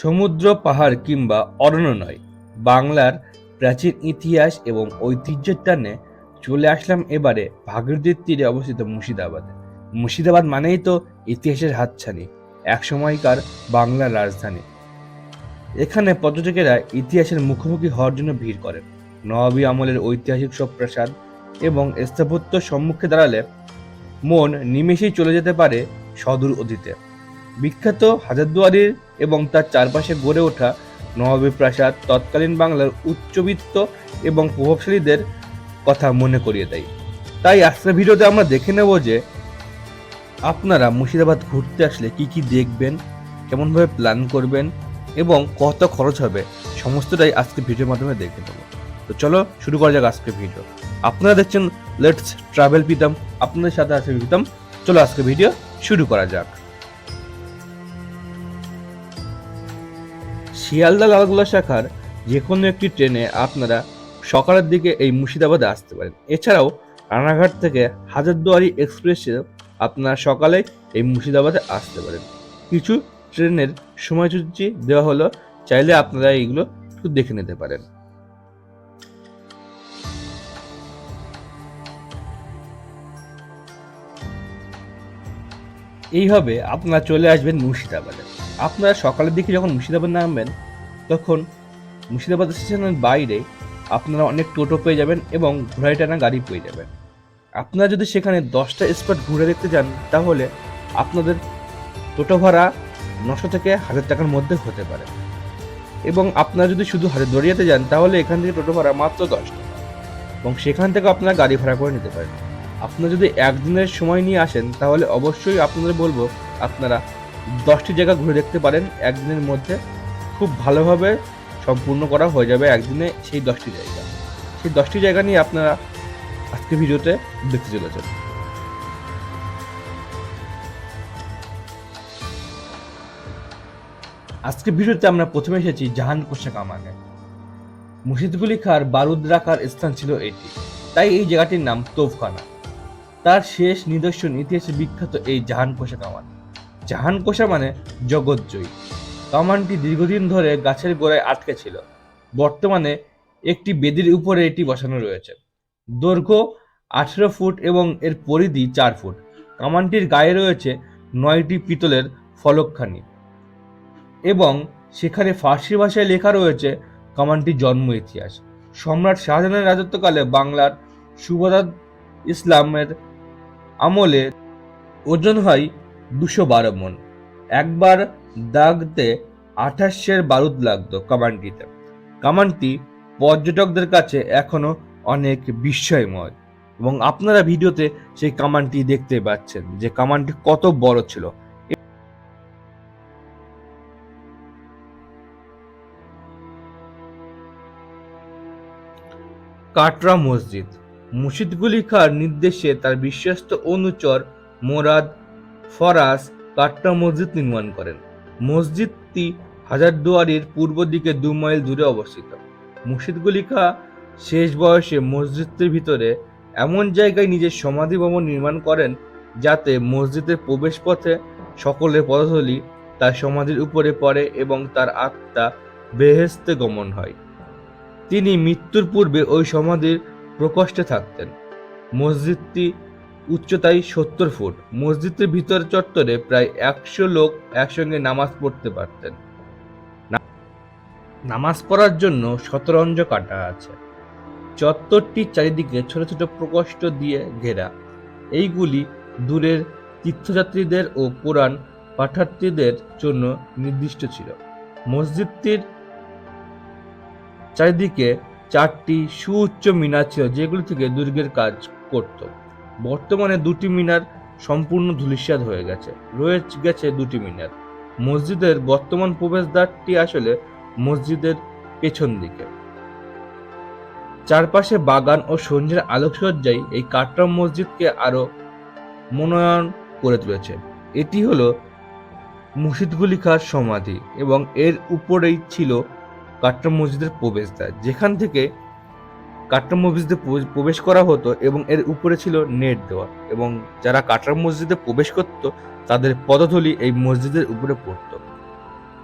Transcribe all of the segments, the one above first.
সমুদ্র, পাহাড় কিংবা অরণ্য নয়, বাংলার প্রাচীন ইতিহাস এবং ঐতিহ্যের টানে চলে আসলাম এবারে ভাগীরথীর তীরে অবস্থিত মুর্শিদাবাদে। মুর্শিদাবাদ মানেই তো ইতিহাসের হাতছানি, একসময়কার বাংলার রাজধানী। এখানে পর্যটকেরা ইতিহাসের মুখোমুখি হওয়ার জন্য ভিড় করেন। নবাবী আমলের ঐতিহাসিক সব প্রাসাদ এবং স্থাপত্য সম্মুখে দাঁড়ালে মন নিমেষেই চলে যেতে পারে সদূর অতীতে। বিখ্যাত হাজারদুয়ারির এবং তার চারপাশে গড়ে ওঠা নবাবী প্রাসাদ তৎকালীন বাংলার উচ্চবিত্ত এবং প্রভাবশালীদের কথা মনে করিয়ে দেয়। তাই আজকের ভিডিওতে আমরা দেখে নেব যে আপনারা মুর্শিদাবাদ ঘুরতে আসলে কি কি দেখবেন, কেমনভাবে প্ল্যান করবেন এবং কত খরচ হবে, সমস্তটাই আজকে ভিডিওর মাধ্যমে দেখে নেব। তো চলো শুরু করা যাক আজকে ভিডিও। আপনারা দেখছেন লেটস ট্রাভেল পিতাম আপনাদের সাথে আছে পিতাম চলো আজকে ভিডিও শুরু করা যাক। শিয়ালদা লালগোলা শাখার যে কোনো একটি ট্রেনে আপনারা সকালের দিকে এই মুর্শিদাবাদে আসতে পারেন। এছাড়াও রানাঘাট থেকে হাজারদুয়ারি এক্সপ্রেসে আপনারা সকালে এই মুর্শিদাবাদে আসতে পারেন। কিছু ট্রেনের সময়সূচি দেওয়া হলো, চাইলে আপনারা এইগুলো একটু দেখে নিতে পারেন। এইভাবে আপনারা চলে আসবেন মুর্শিদাবাদে। আপনারা সকালের দিকে যখন মুর্শিদাবাদ নামবেন, তখন মুর্শিদাবাদ স্টেশনের বাইরে আপনারা অনেক টোটো পেয়ে যাবেন এবং ঘোড়াই টানা গাড়ি পেয়ে যাবেন। আপনারা যদি সেখানে দশটা স্পট ঘুরে দেখতে যান, তাহলে আপনাদের টোটো ভাড়া নশো থেকে হাজার টাকার মধ্যে হতে পারে। এবং আপনারা যদি শুধু হাজার দড়িয়াতে যান, তাহলে এখান থেকে টোটো ভাড়া মাত্র দশ এবং সেখান থেকে আপনারা গাড়ি ভাড়া করে নিতে পারেন। আপনারা যদি একদিনের সময় নিয়ে আসেন, তাহলে অবশ্যই আপনাদের বলব, আপনারা দশটি জায়গা ঘুরে দেখতে পারেন একদিনের মধ্যে। খুব ভালোভাবে সম্পূর্ণ করা হয়ে যাবে একদিনে সেই দশটি জায়গা। সেই দশটি জায়গা নিয়ে আপনারা আজকে ভিডিওতে দেখতে চলেছেন। আজকে ভিডিওতে আমরা প্রথমে এসেছি জাহান কোষা কামানে মুর্শিদগুলি খার বারুদ রাখার স্থান ছিল এটি। তাই এই জায়গাটির নাম তোফখানা। তার শেষ নিদর্শন, ইতিহাসে বিখ্যাত এই জাহান কোষা কামান জাহান কোষা মানে জগৎজয়ী কামানটি দীর্ঘদিন ধরে গাছের গোড়ায় আটকে ছিল। বর্তমানে একটি বেদির উপরে এটি বসানো রয়েছে। দৈর্ঘ্য আঠেরো ফুট এবং এর পরিধি চার ফুট। কামানটির গায়ে রয়েছে নয়টি পিতলের ফলকখানি এবং সেখানে ফার্সি ভাষায় লেখা রয়েছে কামানটির জন্ম ইতিহাস। সম্রাট শাহজাহানের রাজত্বকালে বাংলার সুবাদাত ইসলামের আমলে ওজন হয় দুশো বারো মন। একবার দাগতে আঠাশের বারুদ লাগতো কামানটিতে কামানটি পর্যটকদের কাছে এখনও অনেক বিস্ময়ময়। এবং আপনারা ভিডিওতে সেই কামানটি দেখতে পাচ্ছেন যে কামানটি কত বড় ছিল। কাটরা মসজিদ। মুর্শিদগুলি খার নির্দেশে তার বিশ্বস্ত অনুচর মোরাদ ফরাস কাট্টা মসজিদ নির্মাণ করেন। মসজিদটি হাজারদুয়ারির পূর্ব দিকে দু মাইল দূরে অবস্থিত। মুর্শিদগুলি খা শেষ বয়সে মসজিদটির ভিতরে এমন জায়গায় নিজের সমাধি ভবন নির্মাণ করেন যাতে মসজিদের প্রবেশ পথে সকলের পদধূলি তার সমাধির উপরে পড়ে এবং তার আত্মা বেহেস্তে গমন হয়। তিনি মৃত্যুর পূর্বে ওই সমাধির প্রকোষ্ঠে থাকতেন। মসজিদটি উচ্চতায় সত্তর ফুট। মসজিদের ভিতর চত্বরে প্রায় একশো লোক একসঙ্গে নামাজ পড়তে পারতেন। নামাজ পড়ার জন্য শতরঞ্জ কাটা আছে। চত্বরটির চারিদিকে ছোট ছোট প্রকোষ্ঠ দিয়ে ঘেরা। এইগুলি দূরের তীর্থযাত্রীদের ও পুরাণ পাঠার্থীদের জন্য নির্দিষ্ট ছিল। মসজিদটির চারিদিকে চারটি সুউচ্চ মিনার ছিল, যেগুলি থেকে দুর্গের কাজ করত। বর্তমানে দুটি মিনার সম্পূর্ণ ধূলিসাৎ হয়ে গেছে। রয়ে গেছে দুটি মিনার। মসজিদের বর্তমান প্রবেশদ্বারটি আসলে মসজিদের পেছন দিকে। চারপাশে বাগান ও সন্ধ্যের আলোকসজ্জায় এই কাটরাম মসজিদকে আরও মনোনয়ন করে তুলেছে। এটি হলো মুর্শিদগুলি খার সমাধি এবং এর উপরেই ছিল কাটরা মসজিদের প্রবেশদ্বার। যেখান থেকে কাটরা মসজিদে প্রবেশ করা হতো এবং এর উপরে ছিল নেট দেওয়া। এবং যারা কাটরা মসজিদে প্রবেশ করত, তাদের পদধূলি এই মসজিদের উপরে পড়তো।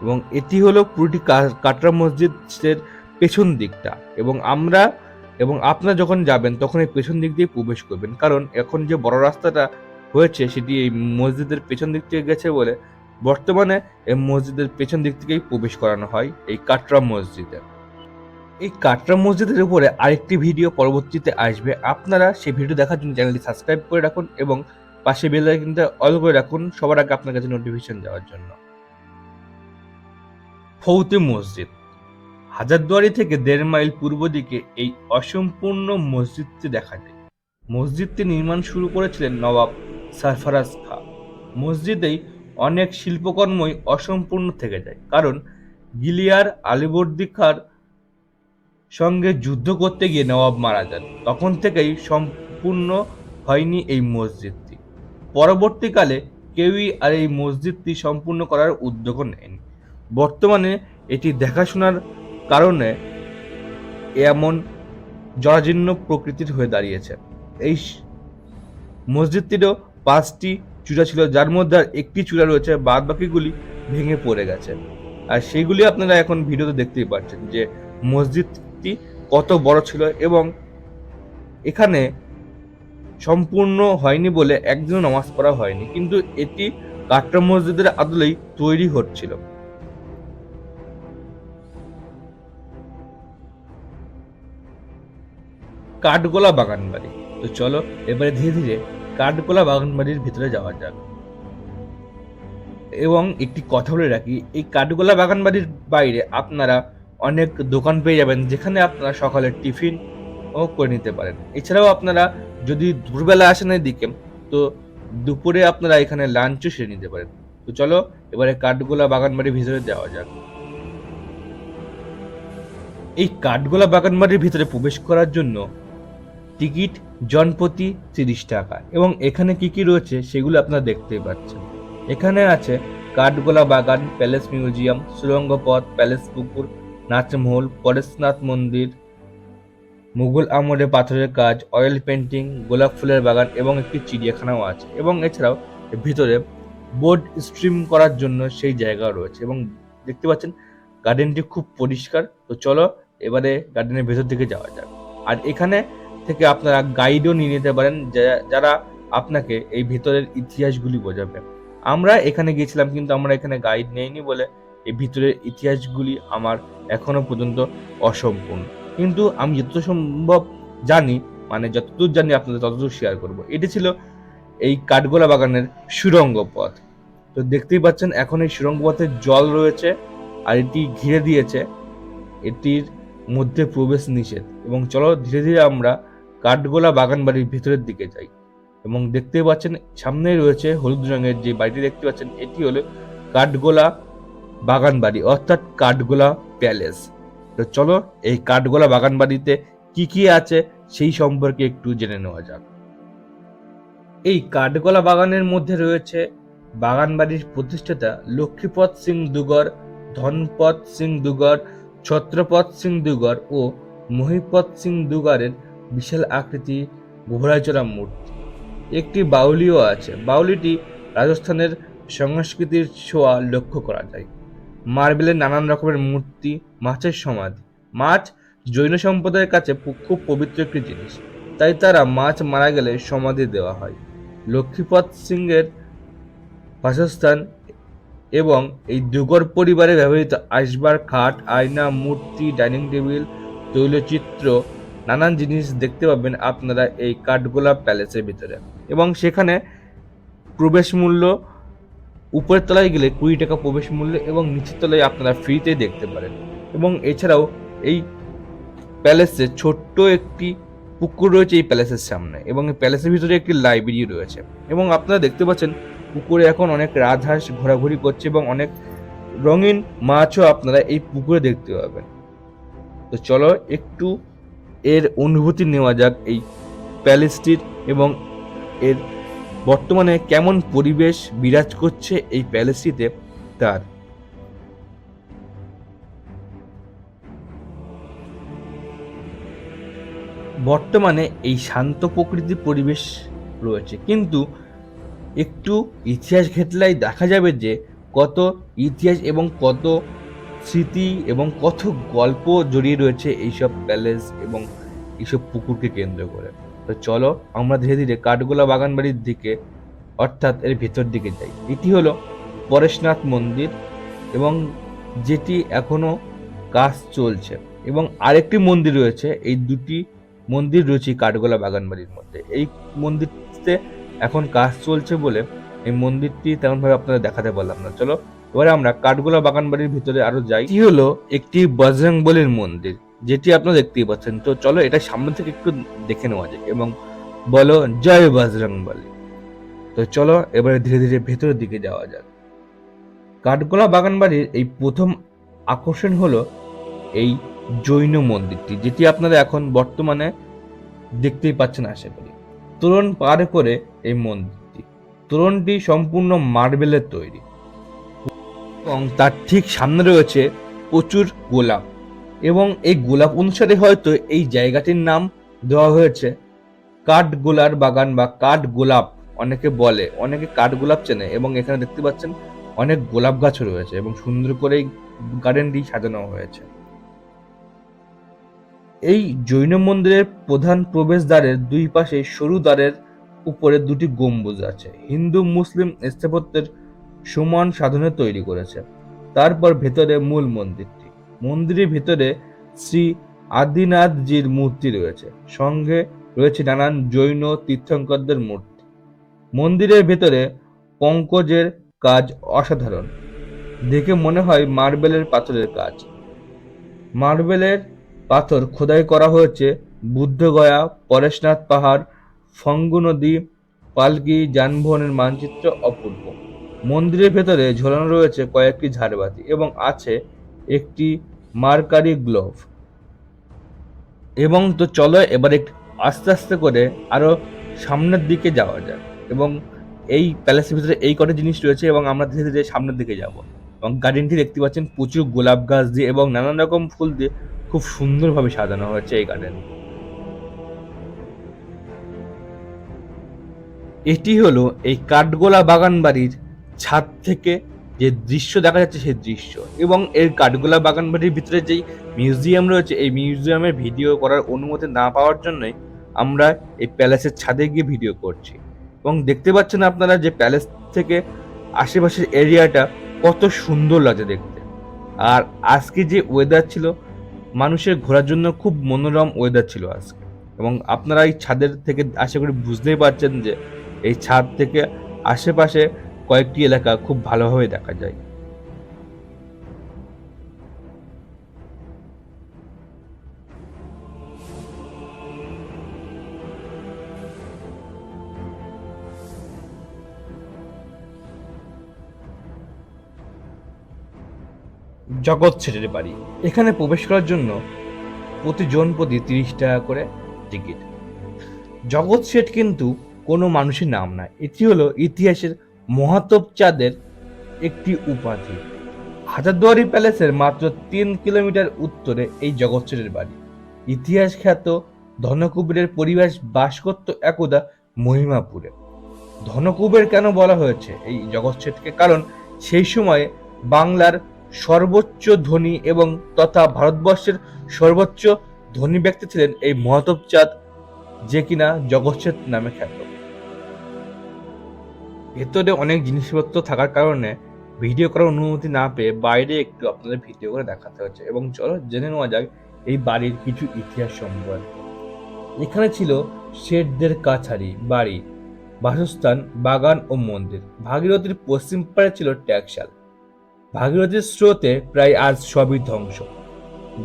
এবং এটি হলো পুরোটি কাটরা মসজিদের পেছন দিকটা। এবং আমরা, এবং আপনারা যখন যাবেন, তখন এই পেছন দিক দিয়ে প্রবেশ করবেন। কারণ এখন যে বড় রাস্তাটা হয়েছে, সেটি এই মসজিদের পেছন দিক থেকে গেছে বলে বর্তমানে এই মসজিদের পেছন দিক থেকেই প্রবেশ করানো হয়, এই কাটরা মসজিদে। এই কাটরা মসজিদের উপরে আরেকটি ভিডিও পরবর্তীতে আসবে। আপনারা সেই ভিডিও দেখার জন্য চ্যানেলটি সাবস্ক্রাইব করে রাখুন এবং পাশে বেল আইকনটা অল করে রাখুন সবার আগে আপনার কাছে নোটিফিকেশন যাওয়ার জন্য। ফৌতে মসজিদ। হাজারদুয়ারি থেকে দেড় মাইল পূর্ব দিকে এই অসম্পূর্ণ মসজিদটি দেখা যায়। মসজিদটি নির্মাণ শুরু করেছিলেন নবাব সারফারাজ খা। মসজিদেই অনেক শিল্পকর্মই অসম্পূর্ণ থেকে যায়। কারণ গিলিয়ার আলিবর্দি খার সঙ্গে যুদ্ধ করতে গিয়ে নবাব মারা যান। তখন থেকেই সম্পূর্ণ হয়নি এই মসজিদটি। পরবর্তীকালে কেউই আর এই মসজিদটি সম্পূর্ণ করার উদ্যোগও নেয়নি। বর্তমানে এটি দেখাশোনার কারণে এমন জরাজীর্ণ প্রকৃতির হয়ে দাঁড়িয়েছে। এই মসজিদটিরও পাঁচটি চূড়া ছিল, যার মধ্যে আর একটি চূড়া রয়েছে বাদ বাকিগুলি ভেঙে পড়ে গেছে। আর সেগুলি আপনারা এখন ভিডিওতে দেখতেই পাচ্ছেন যে মসজিদটি কত বড় ছিল এবং এখানে সম্পূর্ণ হয়নি বলে একদিনও নামাজ পড়া হয়নি, কিন্তু এটি কাটরা মসজিদের আদলেই তৈরি হচ্ছিল। কাঠগোলা বাগান বাড়ি তো চলো, এবারে ধীরে ধীরে কাঠগোলা বাগান বাড়ির ভিতরে যাওয়া যাক। এবং একটি কথা বলে রাখি, এই কাঠগোলা বাগান বাড়ির বাইরে আপনারা অনেক দোকান পেয়ে যাবেন যেখানে আপনারা সকালের টিফিন ও করে নিতে পারেন। এছাড়াও আপনারা যদি দুপুরবেলা আসেন এদিকে, তো দুপুরে আপনারা এখানে লাঞ্চও সেরে নিতে পারেন। তো চলো, এবারে কাঠগোলা বাগান বাড়ির ভিতরে যাওয়া যাক। এই কাঠগোলা বাগান বাড়ির ভিতরে প্রবেশ করার জন্য টিকিট জনপ্রতি তিরিশ টাকা এবং এখানে কি কি রয়েছে সেগুলো আপনারা দেখতেই পাচ্ছেন। এখানে আছে কাঠগোলা বাগান, প্যালেস মিউজিয়াম সুরঙ্গ পথ প্যালেস পুকুর নাচমহল, পরেশনাথ মন্দির, মুঘল আমলে পাথরের কাজ, অয়েল পেন্টিং গোলাপ ফুলের বাগান এবং একটি চিড়িয়াখানাও আছে। এবং এছাড়াও ভিতরে বোর্ড স্ট্রিম করার জন্য সেই জায়গাও রয়েছে। এবং দেখতে পাচ্ছেন, গার্ডেনটি খুব পরিষ্কার। তো চলো, এবারে গার্ডেনের ভেতর দিকে যাওয়া যাক। আর এখানে থেকে আপনারা গাইডও নিয়ে নিতে পারেন যারা আপনাকে এই ভেতরের ইতিহাসগুলি বোঝাবে। আমরা এখানে গিয়েছিলাম, কিন্তু আমরা এখানে গাইড নেইনি বলে এই ভিতরের ইতিহাসগুলি আমার এখনও পর্যন্ত অসম্পূর্ণ। কিন্তু আমি যত সম্ভব জানি মানে যতদূর জানি আপনাদের ততদূর শেয়ার করব। এটি ছিল এই কাঠগোলা বাগানের সুরঙ্গ পথ। তো দেখতেই পাচ্ছেন, এখন এই সুরঙ্গ পথে জল রয়েছে আর এটি ঘিরে দিয়েছে। এটির মধ্যে প্রবেশ নিষেধ। এবং চলো ধীরে ধীরে আমরা কাঠগোলা বাগান বাড়ির ভিতরের দিকে যাই। এবং দেখতে পাচ্ছেন, সামনেই রয়েছে হলুদ রঙের যে বাড়িটি দেখতে পাচ্ছেন, এটি হলো কাঠগোলা বাগান বাড়ি অর্থাৎ কাঠগোলা প্যালেস। তো চলো, এই কাঠগোলা বাগান বাড়িতে কি কি আছে সেই সম্পর্কে একটু জেনে নেওয়া যাক। এই কাঠগোলা বাগানের মধ্যে রয়েছে বাগান বাড়ির প্রতিষ্ঠাতা লক্ষ্মীপদ সিং দুগর, ধনপদ সিং দুগর, ছত্রপদ সিং দুগর ও মহিপদ সিং দুগরের বিশাল আকৃতি ঘোড়াচড়া মূর্তি। একটি বাউলিও আছে। বাউলিটি রাজস্থানের সংস্কৃতির ছোঁয়া লক্ষ্য করা যায়। মার্বেলের নানান রকমের মূর্তি, মাছের সমাধি। মাছ জৈন সম্প্রদায়ের কাছে খুব পবিত্র একটি জিনিস। তাই তারা মাছ মারা গেলে সমাধি দেওয়া হয়। লক্ষ্মীপদ সিংয়ের বাসস্থান এবং এই দুগর পরিবারে ব্যবহৃত আসবার খাট, আয়না, মূর্তি, ডাইনিং টেবিল, তৈলচিত্র, নানান জিনিস দেখতে পাবেন আপনারা এই কাঠগোলাপ প্যালেসের ভিতরে। এবং সেখানে প্রবেশ মূল্য উপরের তলায় গেলে কুড়ি টাকা প্রবেশ মূল্য এবং নিচের তলায় আপনারা ফ্রিতে দেখতে পারেন। এবং এছাড়াও এই প্যালেসে ছোট্ট একটি পুকুর রয়েছে এই প্যালেসের সামনে এবং এই প্যালেসের ভিতরে একটি লাইব্রেরি রয়েছে। এবং আপনারা দেখতে পাচ্ছেন পুকুরে এখন অনেক রাজহাঁস ঘোরাঘুরি করছে এবং অনেক রঙিন মাছও আপনারা এই পুকুরে দেখতে পাবেন। তো চলো একটু এর অনুভূতি নেওয়া যাক এই প্যালেসটির এবং এর বর্তমানে কেমন পরিবেশ বিরাজ করছে এই প্যালেসটিতে তার? বর্তমানে এই শান্ত প্রকৃতির পরিবেশ রয়েছে, কিন্তু একটু ইতিহাস ঘেটলাই দেখা যাবে যে কত ইতিহাস এবং কত স্মৃতি এবং কত গল্প জড়িয়ে রয়েছে এইসব প্যালেস এবং এইসব পুকুরকে কেন্দ্র করে। তো চলো আমরা ধীরে ধীরে কাঠগোলা বাগান বাড়ির দিকে, অর্থাৎ এর ভেতর দিকে যাই। এটি হলো পরেশনাথ মন্দির এবং যেটি এখনও কাজ চলছে এবং আরেকটি মন্দির রয়েছে। এই দুটি মন্দির রয়েছে কাঠগোলা বাগান বাড়ির মধ্যে। এই মন্দিরটিতে এখন কাজ চলছে বলে এই মন্দিরটি তেমনভাবে আপনাদের দেখাতে পারলাম না। চলো, এবারে আমরা কাঠগোলা বাগান বাড়ির ভিতরে আরও যাই। হলো একটি বজরং বলির মন্দির। যেটি আপনারা দেখতেই পাচ্ছেন। তো চলো এটা সামনে থেকে একটু দেখে নেওয়া যাক এবং বলো, জয় বজরং বলি। তো চলো এবারে ধীরে ধীরে ভেতরের দিকে যাওয়া যাক। কাঠগোলা বাগান বাড়ির এই প্রথম আকর্ষণ হলো এই জৈন মন্দিরটি, যেটি আপনারা এখন বর্তমানে দেখতেই পাচ্ছেন আশা করি। তোরণ পার করে এই মন্দিরটি। তোরণটি সম্পূর্ণ মার্বেলের তৈরি। এবং তার ঠিক সামনে রয়েছে প্রচুর গোলাপ। এবং এই গোলাপ অনুসারে হয়তো এই জায়গাটির নাম দেওয়া হয়েছে। কাঠ গোলার বাগান বা কাঠ গোলাপ অনেকে বলে, অনেকে কাঠ গোলাপ চেনে এবং এখানে দেখতে পাচ্ছেন অনেক গোলাপ গাছও রয়েছে এবং সুন্দর করে এই গার্ডেনটি সাজানো হয়েছে। এই জৈন মন্দিরের প্রধান প্রবেশদ্বারের দুই পাশে সরু দ্বারের উপরে দুটি গম্বুজ আছে। হিন্দু মুসলিম স্থাপত্যের সমান সাধনে তৈরি করেছে। তারপর ভেতরে মূল মন্দিরটি। মন্দিরের ভেতরে শ্রী আদিনাথজির মূর্তি রয়েছে। সঙ্গে রয়েছে নানান জৈন তীর্থঙ্করদের মূর্তি। মন্দিরের ভেতরে পঙ্কজের কাজ অসাধারণ। দেখে মনে হয় মার্বেলের পাথরের কাজ। মার্বেলের পাথর খোদাই করা হয়েছে বুদ্ধগয়া, পরেশনাথ পাহাড়, ফঙ্গু নদী, পালকি, যানবাহনের মানচিত্র অপূর্ব। মন্দিরের ভেতরে ঝোলানো রয়েছে কয়েকটি ঝাড়বাতি এবং আছে একটি মার্কারি গ্লোভ। এবং তো চলো এবার একটু আস্তে আস্তে করে আরও সামনের দিকে যাওয়া যাক। এবং এই প্যালেসের ভিতরে এই কটা জিনিস রয়েছে এবং আমরা ধীরে ধীরে সামনের দিকে যাব। এবং গার্ডেনটি দেখতে পাচ্ছেন প্রচুর গোলাপ গাছ দিয়ে এবং নানান রকম ফুল দিয়ে খুব সুন্দরভাবে সাজানো হয়েছে এই গার্ডেন। এটি হলো এই কাঠগোলা বাগান বাড়ির ছাদ থেকে যে দৃশ্য দেখা যাচ্ছে সেই দৃশ্য। এবং এর কাঠগোলা বাগান বাড়ির ভিতরে যেই মিউজিয়াম রয়েছে, এই মিউজিয়ামের ভিডিও করার অনুমতি না পাওয়ার জন্যই আমরা এই প্যালেসের ছাদে গিয়ে ভিডিও করছি। এবং দেখতে পাচ্ছেন আপনারা যে প্যালেস থেকে আশেপাশের এরিয়াটা কত সুন্দর লাগছে দেখতে। আর আজকে যে ওয়েদার ছিল, মানুষের ঘোরার জন্য খুব মনোরম ওয়েদার ছিল আজকে। এবং আপনারা এই ছাদের থেকে আশা করি বুঝতেই পারছেন যে এই ছাদ থেকে আশেপাশে কয়েকটি এলাকা খুব ভালোভাবে দেখা যায়। জগৎ ছেটের বাড়ি। এখানে প্রবেশ করার জন্য প্রতি জন প্রতি তিরিশ টাকা করে টিকিট জগৎ শেঠ কিন্তু কোনো মানুষের নাম না এটি হলো ইতিহাসের মহাতব চাঁদের একটি উপাধি। হাজারদুয়ারি প্যালেসের মাত্র তিন কিলোমিটার উত্তরে এই জগৎ শেঠের বাড়ি। ইতিহাস খ্যাত ধনকুবেরের পরিবেশ বাস করত একদা মহিমাপুরে। ধনকুবের কেন বলা হয়েছে এই জগৎ শেঠকে কারণ সেই সময়ে বাংলার সর্বোচ্চ ধনী এবং তথা ভারতবর্ষের সর্বোচ্চ ধনী ব্যক্তি ছিলেন এই মহাতব চাঁদ যে কিনা জগৎসেত নামে খ্যাত। ভেতরে অনেক জিনিসপত্র থাকার কারণে ভিডিও করার অনুমতি না পেয়ে বাইরে একটু আপনাদের ভিডিও করে দেখাতে হচ্ছে। এবং চলো জেনে নেওয়া যাক এই বাড়ির কিছু ইতিহাস সম্পর্কে। এখানে ছিল শেঠদের কাছারি বাড়ি, বাসস্থান, বাগান ও মন্দির। ভাগীরথীর পশ্চিম পাড়ে ছিল ট্যাক্সাল ভাগীরথীর স্রোতে প্রায় আজ সবই ধ্বংস।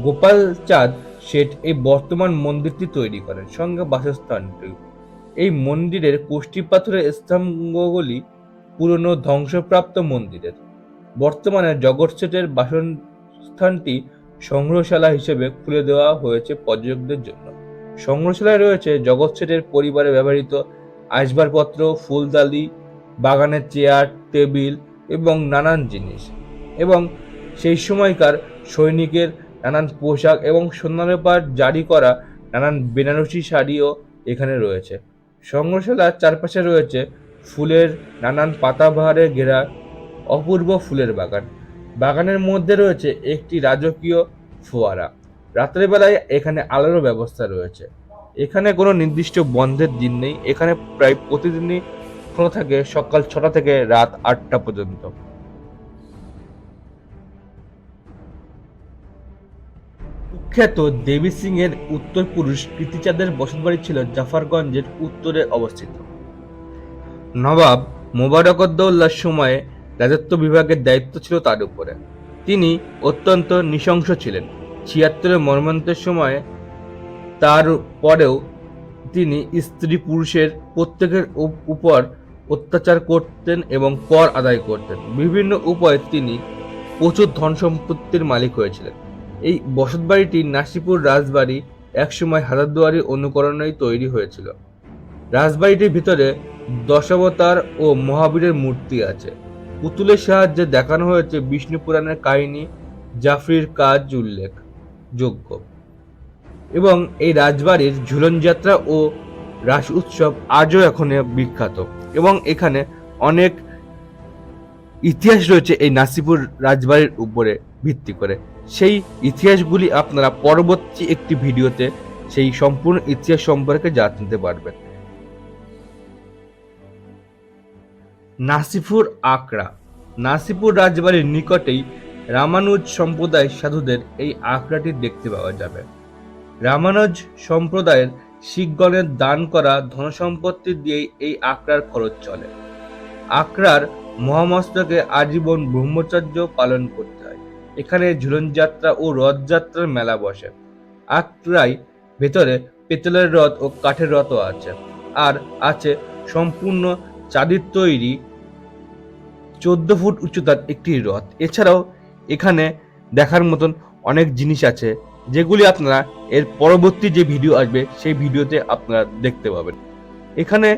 গোপাল চাঁদ শেঠ এই বর্তমান মন্দিরটি তৈরি করেন। সঙ্গে বাসস্থানটি এই মন্দিরের কোষ্ঠী পাথরের স্তম্ভগুলি পুরনো ধ্বংসপ্রাপ্ত মন্দিরের। বর্তমানে জগৎ শেঠের বাসস্থানটি সংগ্রহশালা হিসেবে খুলে দেওয়া হয়েছে পর্যটকদের জন্য। সংগ্রহশালায় রয়েছে জগৎ শেঠের পরিবারে ব্যবহৃত আসবাবপত্র, ফুলদালি, বাগানের চেয়ার, টেবিল এবং নানান জিনিস এবং সেই সময়কার সৈনিকের নানান পোশাক এবং সোনারূপার জারি করা নানান বেনারসি শাড়িও এখানে রয়েছে। সংগ্রহশালার চারপাশে রয়েছে ফুলের নানান পাতাবাহারে ঘেরা অপূর্ব ফুলের বাগান। বাগানের মধ্যে রয়েছে একটি রাজকীয় ফোয়ারা। রাত্রেবেলায় এখানে আলোরও ব্যবস্থা রয়েছে। এখানে কোনো নির্দিষ্ট বন্ধের দিন নেই। এখানে প্রায় প্রতিদিনই খোলা থাকে সকাল ছটা থেকে রাত আটটা পর্যন্ত। কুখ্যাত দেবী সিং এর উত্তর পুরুষ কৃতিচাঁদের বসতবাড়ি ছিল জাফরগঞ্জের উত্তরে অবস্থিত। নবাব মোবারকদ্দৌল্লার সময়ে রাজত্ব বিভাগের দায়িত্ব ছিল তার উপরে। তিনি অত্যন্ত নৃশংস ছিলেন। ছিয়াত্তরের মর্মান্তের সময়ে তার পরেও তিনি স্ত্রী পুরুষের প্রত্যেকের উপর অত্যাচার করতেন এবং কর আদায় করতেন। বিভিন্ন উপায়ে তিনি প্রচুর ধন সম্পত্তির মালিক হয়েছিলেন। এই বসতবাড়িটি নাসিপুর রাজবাড়ি একসময় হাজারদুয়ারি অনুকরণেই তৈরি হয়েছিল। রাজবাড়িটির ভিতরে দশাবতার ও মহাবীরের মূর্তি আছে। পুতুলের সাহায্যে দেখানো হয়েছে বিষ্ণু পুরাণের কাহিনী, জাফরির কাজ উল্লেখ যোগ্য এবং এই রাজবাড়ির ঝুলন যাত্রা ও রাস উৎসব আজও এখনও বিখ্যাত। এবং এখানে অনেক ইতিহাস রয়েছে এই নাসিপুর রাজবাড়ির উপরে ভিত্তি করে। সেই ইতিহাসগুলি আপনারা পরবর্তী একটি ভিডিওতে সেই সম্পূর্ণ ইতিহাস সম্পর্কে জানতে পারবেন। নাসিফুর আকড়া নাসিপুর রাজবাড়ির নিকটেই রামানুজ সম্প্রদায় সাধুদের এই আকড়াটি দেখতে পাওয়া যাবে। রামানুজ সম্প্রদায়ের শিখগণের দান করা ধনসম্পত্তি দিয়েই এই আকড়ার খরচ চলে। আকড়ার মহামস্তকে আজীবন ব্রহ্মচর্য পালন করতে। এখানে ঝুলন যাত্রা ও রথযাত্রার মেলা বসে। আকড়ায় ভেতরে পেতলের রথ ও কাঠের রথও আছে। আর আছে সম্পূর্ণ চাঁদির তৈরি চোদ্দ ফুট উচ্চতার একটি রথ। এছাড়াও এখানে দেখার মতন অনেক জিনিস আছে, যেগুলি আপনারা এর পরবর্তী যে ভিডিও আসবে, সেই ভিডিওতে আপনারা দেখতে পাবেন। এখানে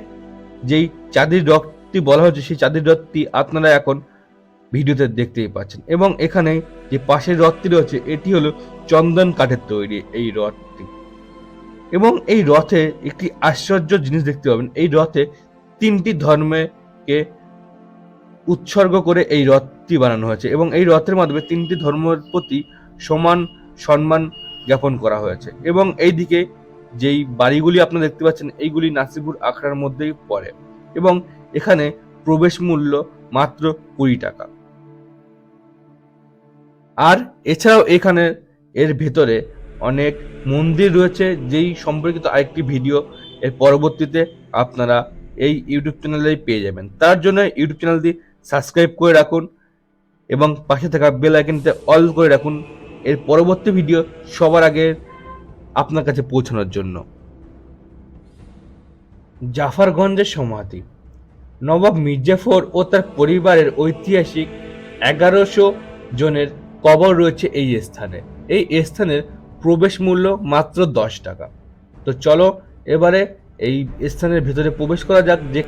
যেই চাঁদির রথটি বলা হচ্ছে, সেই চাঁদির রথটি আপনারা এখন ভিডিওতে দেখতেই পাচ্ছেন। এবং এখানে যে পাশের রথটি রয়েছে, এটি হলো চন্দন কাঠের তৈরি এই রথটি। এবং এই রথে একটি আশ্চর্য জিনিস দেখতে পাবেন, এই রথে তিনটি ধর্মকে উৎসর্গ করে এই রথটি বানানো হয়েছে। এবং এই রথের মাধ্যমে তিনটি ধর্মের প্রতি সমান সম্মান জ্ঞাপন করা হয়েছে। এবং এইদিকে যেই বাড়িগুলি আপনারা দেখতে পাচ্ছেন, এইগুলি নাসিপুর আখড়ার মধ্যেই পড়ে। এবং এখানে প্রবেশ মূল্য মাত্র কুড়ি টাকা। আর এছাড়াও এখানে এর ভেতরে অনেক মন্দির রয়েছে, যেই সম্পর্কিত আরেকটি ভিডিও এর পরবর্তীতে আপনারা এই ইউটিউব চ্যানেলেই পেয়ে যাবেন। তার জন্য ইউটিউব চ্যানেলটি সাবস্ক্রাইব করে রাখুন এবং পাশে থাকা বেল আইকনতে অল করে রাখুন এর পরবর্তী ভিডিও সবার আগে আপনার কাছে পৌঁছানোর জন্য। জাফারগঞ্জের সমাধি। নবাব মির্জাফর ও তার পরিবারের ঐতিহাসিক এগারোশো জনের কবর রয়েছে এই স্থানে। এই স্থানের প্রবেশ মূল্য মাত্র দশ টাকা। তো চলো, এবারে এই স্থানের ভেতরে প্রবেশ করা যাক, যে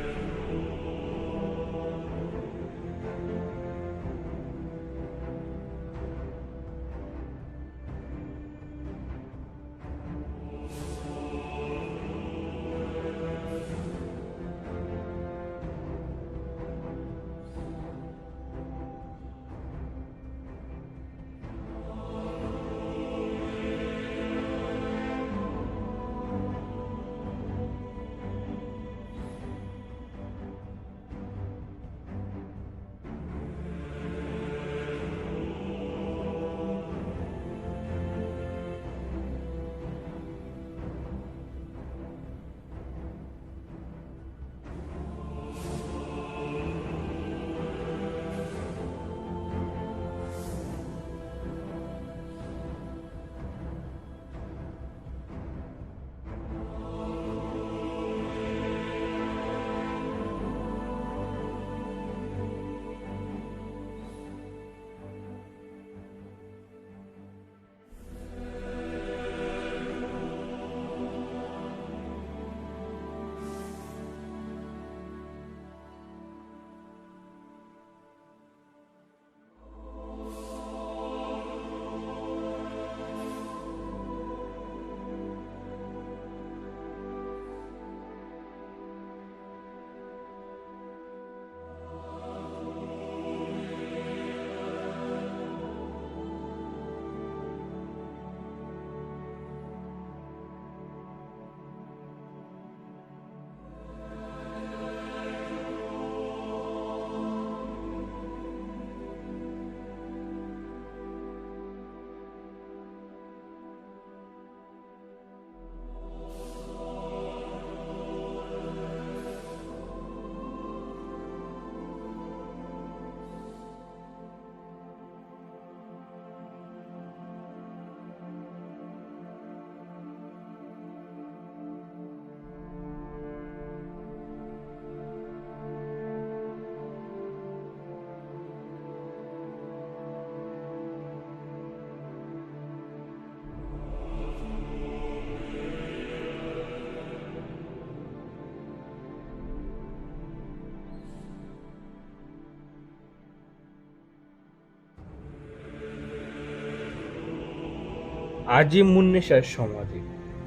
আজি মুন্নেশার সমাধি।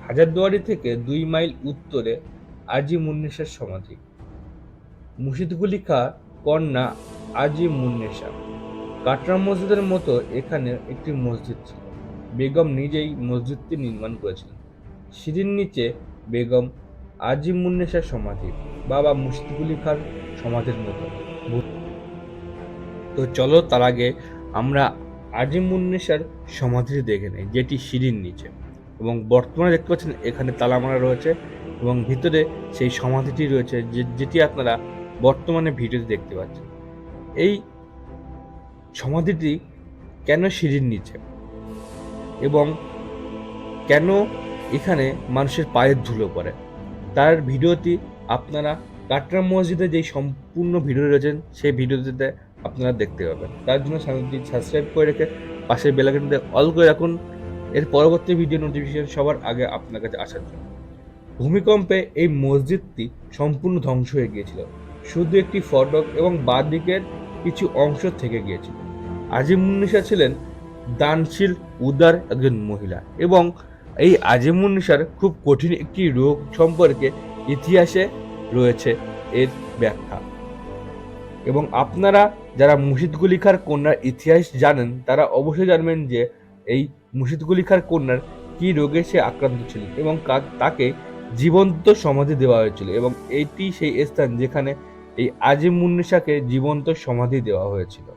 হাজারদুয়ারি থেকে দুই মাইল উত্তরে আজি মুন্নেশার সমাধি। মুর্শিদকুলি খা কন্যা আজি মুন্নেশা কাটরা মসজিদের মতো এখানে একটি মসজিদ ছিল। বেগম নিজেই মসজিদটি নির্মাণ করেছিলেন। সিঁড়ির নিচে বেগম আজি মুন্নেশার সমাধি। বাবা মুর্শিদকুলি খার সমাধির মতো। তো চলো তার আগে আমরা আজিমুন্নেসার সমাধিটি দেখে নেই, যেটি সিঁড়ির নিচে। এবং বর্তমানে দেখতে পাচ্ছেন এখানে তালামারা রয়েছে এবং ভিতরে সেই সমাধিটি রয়েছে যেটি আপনারা বর্তমানে ভিডিওতে দেখতে পাচ্ছেন। এই সমাধিটি কেন সিঁড়ির নিচে? এবং কেন এখানে মানুষের পায়ের ধুলো পড়ে? তার ভিডিওটি আপনারা কাটরা মসজিদে যেই সম্পূর্ণ ভিডিও রয়েছেন, সেই ভিডিওটিতে আপনারা দেখতে পাবেন। তার জন্য চ্যানেলটি সাবস্ক্রাইব করে রেখে পাশের বেলাকানটিতে অল করে রাখুন। এর পরবর্তী ভিডিও নোটিফিকেশন সবার আগে আপনার কাছে আসার জন্য। ভূমিকম্পে এই মসজিদটি সম্পূর্ণ ধ্বংস হয়ে গিয়েছিল। শুধু একটি ফটক এবং বাঁ দিকের কিছু অংশ থেকে গিয়েছিল। আজিমুন্নিসা ছিলেন দানশীল, উদার একজন মহিলা এবং এই আজিমুন্নিসার খুব কঠিন একটি রোগ সম্পর্কে ইতিহাসে রয়েছে এর ব্যাখ্যা। এবং আপনারা যারা মুর্শিদকুলি খার কন্যার ইতিহাস জানেন, তারা অবশ্যই জানবেন যে এই মুর্শিদকুলি খার কন্যার কী রোগে সে আক্রান্ত ছিল এবং তাকে জীবন্ত সমাধি দেওয়া হয়েছিল এবং এটি সেই স্থান যেখানে এই আজিম মুন্নিশাকে জীবন্ত সমাধি দেওয়া হয়েছিল।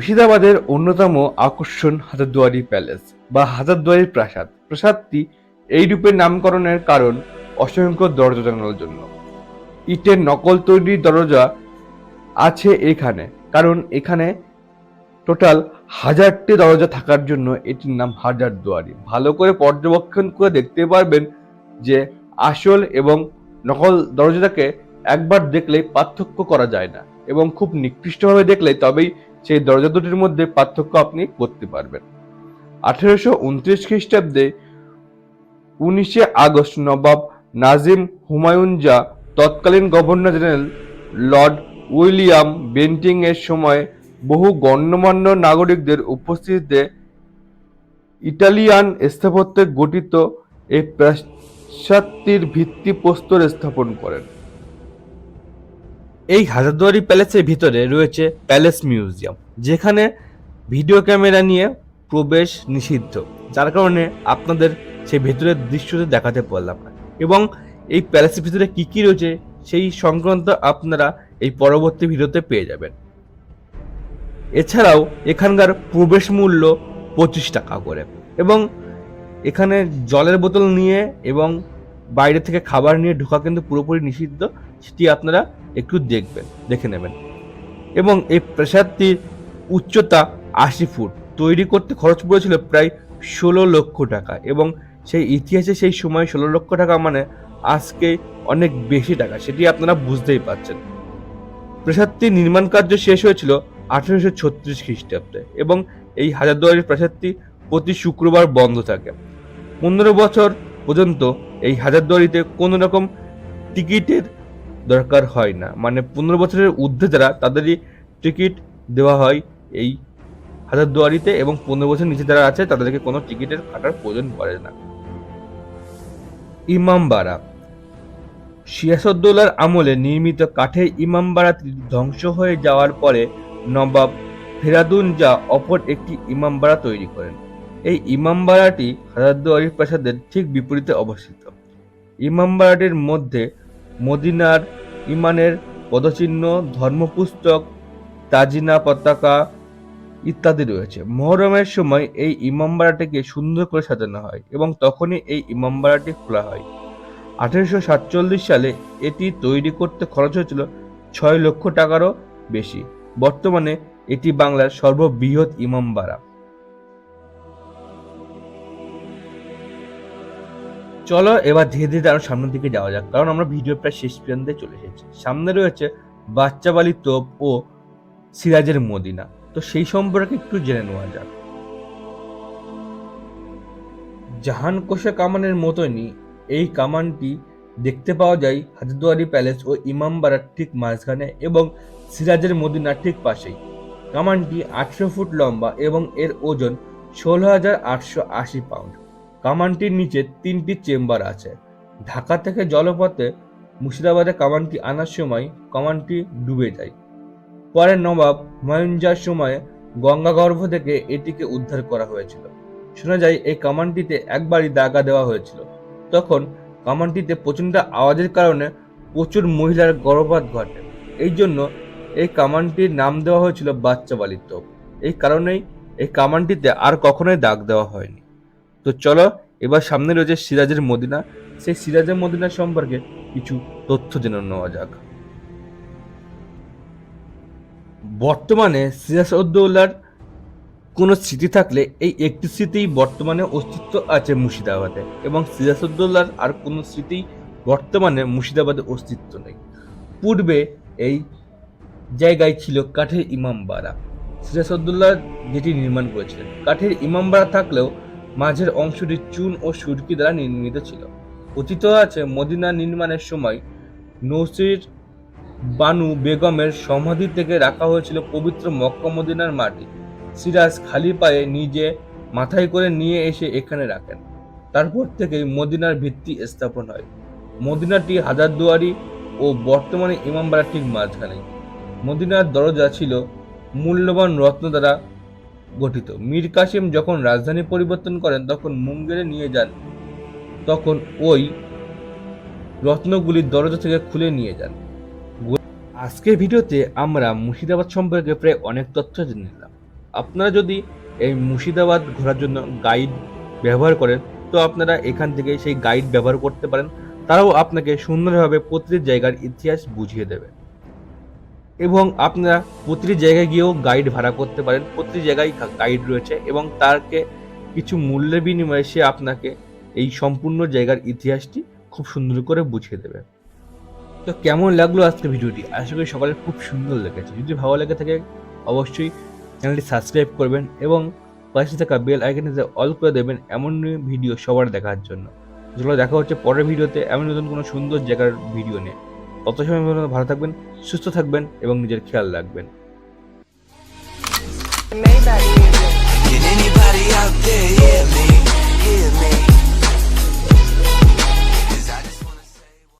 মুর্শিদাবাদের অন্যতম আকর্ষণ হাজারদুয়ারি প্যালেস বা হাজারদুয়ারি প্রাসাদ। প্রাসাদটি এই রূপে নামকরণের কারণ অসংখ্য দরজা জানানোর জন্য। ইটের নকল তৈরি দরজা আছে এখানে, কারণ এখানে টোটাল হাজারটি দরজা থাকার জন্য এটির নাম হাজারদুয়ারি। ভালো করে পর্যবেক্ষণ করে দেখতে পারবেন যে আসল এবং নকল দরজাটাকে একবার দেখলেই পার্থক্য করা যায় না এবং খুব নিকৃষ্টভাবে দেখলে তবেই সেই দরজা দুটির মধ্যে পার্থক্য আপনি করতে পারবেন। আঠেরোশো উনত্রিশ খ্রিস্টাব্দে উনিশে আগস্ট নবাব নাজিম হুমায়ুন জা তৎকালীন governor general Lord William Bentinck এর সময় বহু গণ্যমান্য নাগরিকদের উপস্থিতিতে ইটালিয়ান স্থাপত্যে গঠিত এই প্রাসাদটির ভিত্তিপ্রস্তর স্থাপন করেন। এই হাজারদুয়ারি প্যালেসের ভিতরে রয়েছে প্যালেস মিউজিয়াম, যেখানে ভিডিও ক্যামেরা নিয়ে প্রবেশ নিষিদ্ধ। যার কারণে আপনাদের সেই ভেতরের দৃশ্যটি দেখাতে পারলাম না। এবং এই প্যালেসের ভিতরে কি কি রয়েছে, সেই সংক্রান্ত আপনারা এই পরবর্তী ভিডিওতে পেয়ে যাবেন। এছাড়াও এখানকার প্রবেশ মূল্য পঁচিশ টাকা করে। এবং এখানে জলের বোতল নিয়ে এবং বাইরে থেকে খাবার নিয়ে ঢোকা কিন্তু পুরোপুরি নিষিদ্ধ। সেটি আপনারা একটু দেখবেন, দেখে নেবেন। এবং এই প্রাসাদটির উচ্চতা আশি ফুট। তৈরি করতে খরচ পড়েছিল প্রায় ষোলো লক্ষ টাকা এবং সেই ইতিহাসে সেই সময় ষোলো লক্ষ টাকা মানে আজকে অনেক বেশি টাকা, সেটি আপনারা বুঝতেই পারছেন। প্রাসাদটির নির্মাণ কার্য শেষ হয়েছিল আঠেরোশো ছত্রিশ খ্রিস্টাব্দে এবং এই হাজারদুয়ারির প্রাসাদটি প্রতি শুক্রবার বন্ধ থাকে। পনেরো বছর পর্যন্ত এই হাজারদুয়ারিতে কোনো রকম টিকিটের দরকার হয় না। মানে পনেরো বছরের ঊর্ধ্বে যারা, তাদেরই টিকিট দেওয়া হয় এই হাজারদুয়ারিতে এবং পনেরো বছর নিচে যারা আছে, তাদেরকে কোনো টিকিটের কাটার প্রয়োজন পড়ে না। ইমামবাড়া। সিয়াসদ্দৌলার আমলে নির্মিত কাঠের ইমামবাড়াটি ধ্বংস হয়ে যাওয়ার পরে নবাব ফেরাদুন যা অপর একটি ইমামবাড়া তৈরি করেন। এই ইমামবাড়াটি হাজারদুয়ারি প্রাসাদের ঠিক বিপরীতে অবস্থিত। ইমামবাড়াটির মধ্যে মদিনার ইমানের পদচিহ্ন, ধর্মপুস্তক, তাজিনা পতাকা ইত্যাদি রয়েছে। মহরমের সময় এই ইমামবাড়াটিকে সুন্দর করে সাজানো হয় এবং তখনই এই ইমামবাড়াটি খোলা হয়। আঠেরোশো সাতচল্লিশ সালে এটি তৈরি করতে খরচ হয়েছিল ছয় লক্ষ টাকারও বেশি। বর্তমানে এটি বাংলার সর্ববৃহৎ ইমামবাড়া। চলো এবার ধীরে ধীরে আরও সামনের দিকে যাওয়া যাক, কারণ আমরা ভিডিও প্রায় শেষ পর্যন্ত চলে এসেছি। সামনে রয়েছে বাচ্চাবালি তোপ ও সিরাজের মদিনা, তো সেই সম্পর্কে একটু জেনে নেওয়া যাক। জাহান কোষা কামানের মতনই এই কামানটি দেখতে পাওয়া যায় হাজারদুয়ারি প্যালেস ও ইমামবাড়ার ঠিক মাঝখানে এবং সিরাজের মদিনার ঠিক পাশেই। কামানটি আটশো ফুট লম্বা এবং এর ওজন ষোলো হাজার আটশো আশি পাউন্ড। কামানটির নিচে তিনটি চেম্বার আছে। ঢাকা থেকে জলপথে মুর্শিদাবাদে কামানটি আনার সময় কামানটি ডুবে যায়। পরে নবাব হুমায়ুন যার সময়ে গঙ্গাগর্ভ থেকে এটিকে উদ্ধার করা হয়েছিল। শোনা যায়, এই কামানটিতে একবারই দাগা দেওয়া হয়েছিল। তখন কামানটিতে প্রচণ্ড আওয়াজের কারণে প্রচুর মহিলার গর্ভপাত ঘটে। এই জন্য এই কামানটির নাম দেওয়া হয়েছিল বাচ্চা বালির তোপ। এই কারণেই এই কামানটিতে আর কখনোই দাগ দেওয়া হয়নি। তো চলো, এবার সামনে রয়েছে সিরাজের মদিনা। সেই সিরাজের মদিনা সম্পর্কে কিছু তথ্য জেনে নেওয়া যাক। বর্তমানে সিরাজ উদ্দৌলার কোনো স্মৃতি থাকলে এই একটি স্মৃতিই বর্তমানে অস্তিত্ব আছে মুর্শিদাবাদে এবং সিরাজ সিরাজউদ্দৌলার আর কোনো স্মৃতি বর্তমানে মুর্শিদাবাদে অস্তিত্ব নেই। পূর্বে এই জায়গায় ছিল কাঠের ইমামবাড়া সিরাজউদ্দৌলা যেটি নির্মাণ করেছিলেন। কাঠের ইমামবাড়া থাকলেও মাঝের অংশটি চুন ও সুরকি দ্বারা নির্মিত ছিল। কথিত আছে, মদিনা নির্মাণের সময় নৌসির বানু বেগমের সমাধি থেকে রাখা হয়েছিল পবিত্র মক্কা মদিনার মাটি। সিরাজ খালি পায়ে নিজে মাথায় করে নিয়ে এসে এখানে রাখেন। তারপর থেকেই মদিনার ভিত্তি স্থাপন হয়। মদিনাটি হাজারদুয়ারি ও বর্তমানে ইমামবাড়া ঠিক মাঝখানে মদিনার দরজা ছিল মূল্যবান রত্ন দ্বারা গঠিত। মীর কাসিম যখন রাজধানী পরিবর্তন করেন, তখন মুঙ্গেরে নিয়ে যান। তখন ওই রত্নগুলির দরজা থেকে খুলে নিয়ে যান। আজকের ভিডিওতে আমরা মুর্শিদাবাদ সম্পর্কে প্রায় অনেক তথ্য জেনে নিলাম। আপনারা যদি এই মুর্শিদাবাদ ঘোরার জন্য গাইড ব্যবহার করেন, তো আপনারা এখান থেকে সেই গাইড ব্যবহার করতে পারেন। তারাও আপনাকে সুন্দরভাবে প্রতিটি জায়গার ইতিহাস বুঝিয়ে দেবে। এবং আপনারা প্রতিটি জায়গায় গিয়েও গাইড ভাড়া করতে পারেন। প্রতিটি জায়গায় গাইড রয়েছে এবং তারকে কিছু মূল্যের বিনিময়ে সে আপনাকে এই সম্পূর্ণ জায়গার ইতিহাসটি খুব সুন্দর করে বুঝিয়ে দেবে। তো কেমন লাগল আজকে ভিডিওটি? আশা করি সকলের খুব সুন্দর লেগেছে। যদি ভালো লেগে থাকে, অবশ্যই চ্যানেলটি সাবস্ক্রাইব করবেন এবং পাশে থাকা বেল আইকনে অল করে দেবেন এমন ভিডিও সবার দেখার জন্য। যেগুলো দেখা হচ্ছে পরের ভিডিওতে এমন নতুন কোনো সুন্দর জায়গার ভিডিও নিয়ে। তত সময় পর্যন্ত ভালো থাকবেন সুস্থ থাকবেন এবং নিজের খেয়াল রাখবেন।